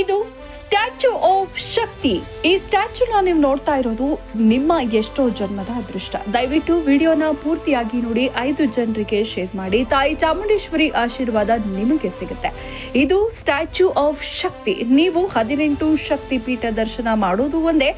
ಇದು statue of ಶಕ್ತಿ. ಈ ಸ್ಟ್ಯಾಚ್ಯೂನ ನೀವು ನೋಡ್ತಾ ಇರೋದು ನಿಮ್ಮ ಎಷ್ಟೋ ಜನ್ಮದ ಅದೃಷ್ಟ. ದಯವಿಟ್ಟು ವಿಡಿಯೋನ ಪೂರ್ತಿಯಾಗಿ ನೋಡಿ ಐದು ಜನರಿಗೆ ಶೇರ್ ಮಾಡಿ. ತಾಯಿ ಚಾಮುಂಡೇಶ್ವರಿ ಆಶೀರ್ವಾದ ನಿಮಗೆ ಸಿಗುತ್ತೆ. ಇದು ಸ್ಟ್ಯಾಚ್ಯೂ ಆಫ್ ಶಕ್ತಿ. ನೀವು ಹದಿನೆಂಟು ಶಕ್ತಿ ಪೀಠ ದರ್ಶನ ಮಾಡೋದು ಒಂದೇ,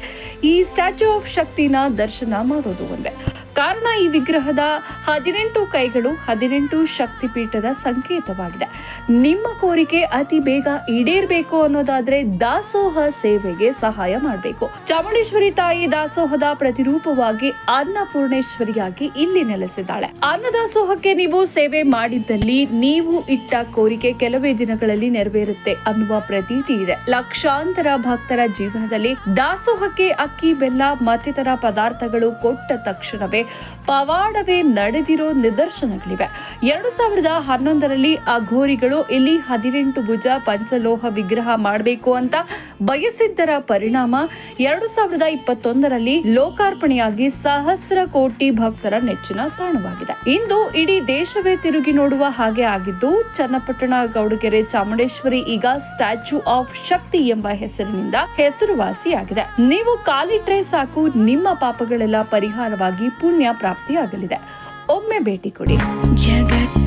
ಈ ಸ್ಟ್ಯಾಚ್ಯೂ ಆಫ್ ಶಕ್ತಿನ ದರ್ಶನ ಮಾಡೋದು ಒಂದೇ. ಕಾರಣ ಈ ವಿಗ್ರಹದ ಹದಿನೆಂಟು ಕೈಗಳು, ಹದಿನೆಂಟು ಶಕ್ತಿಪೀಠದ ಸಂಕೇತವಾಗಿದೆ. ನಿಮ್ಮ ಕೋರಿಕೆ ಅತಿ ಬೇಗ ಈಡೇರ್ಬೇಕು ಅನ್ನೋದಾದ್ರೆ ದಾಸೋಹ ಸೇವೆಗೆ ಸಹಾಯ ಮಾಡಬೇಕು. ಚಾಮುಂಡೇಶ್ವರಿ ತಾಯಿ ದಾಸೋಹದ ಪ್ರತಿರೂಪವಾಗಿ ಅನ್ನಪೂರ್ಣೇಶ್ವರಿಯಾಗಿ ಇಲ್ಲಿ ನೆಲೆಸಿದ್ದಾಳೆ. ಅನ್ನದಾಸೋಹಕ್ಕೆ ನೀವು ಸೇವೆ ಮಾಡಿದ್ದಲ್ಲಿ ನೀವು ಇಟ್ಟ ಕೋರಿಕೆ ಕೆಲವೇ ದಿನಗಳಲ್ಲಿ ನೆರವೇರುತ್ತೆ ಅನ್ನುವ ಪ್ರತೀತಿ ಇದೆ. ಲಕ್ಷಾಂತರ ಭಕ್ತರ ಜೀವನದಲ್ಲಿ ದಾಸೋಹಕ್ಕೆ ಅಕ್ಕಿ, ಬೆಲ್ಲ, ಮತ್ತಿತರ ಪದಾರ್ಥಗಳು ಕೊಟ್ಟ ತಕ್ಷಣವೇ ಪವಾಡವೇ ನಡೆದಿರೋ ನಿದರ್ಶನಗಳಿವೆ. ಎರಡು ಸಾವಿರದ ಹನ್ನೊಂದರಲ್ಲಿ ಘೋರಿಗಳು ಇಲ್ಲಿ ಹದಿನೆಂಟು ಭುಜ ಪಂಚಲೋಹ ವಿಗ್ರಹ ಮಾಡಬೇಕು ಅಂತ ಬಯಸಿದ್ದರ ಪರಿಣಾಮ ಎರಡು ಸಾವಿರದ ಇಪ್ಪತ್ತೊಂದರಲ್ಲಿ ಲೋಕಾರ್ಪಣೆಯಾಗಿ ಸಹಸ್ರ ಕೋಟಿ ಭಕ್ತರ ನೆಚ್ಚಿನ ತಾಣವಾಗಿದೆ. ಇಂದು ಇಡೀ ದೇಶವೇ ತಿರುಗಿ ನೋಡುವ ಹಾಗೆ ಆಗಿದ್ದು, ಚನ್ನಪಟ್ಟಣ, ಗೌಡಗೆರೆ, ಚಾಮುಂಡೇಶ್ವರಿ ಈಗ ಸ್ಟ್ಯಾಚ್ಯೂ ಆಫ್ ಶಕ್ತಿ ಎಂಬ ಹೆಸರಿನಿಂದ ಹೆಸರುವಾಸಿಯಾಗಿದೆ. ನೀವು ಕಾಲಿಟ್ರೆ ಸಾಕು, ನಿಮ್ಮ ಪಾಪಗಳೆಲ್ಲ ಪರಿಹಾರವಾಗಿ ಪುಣ್ಯ ಪ್ರಾಪ್ತಿಯಾಗಲಿದೆ. ಒಮ್ಮೆ ಭೇಟಿ ಕೊಡಿ. ಅವಳೇ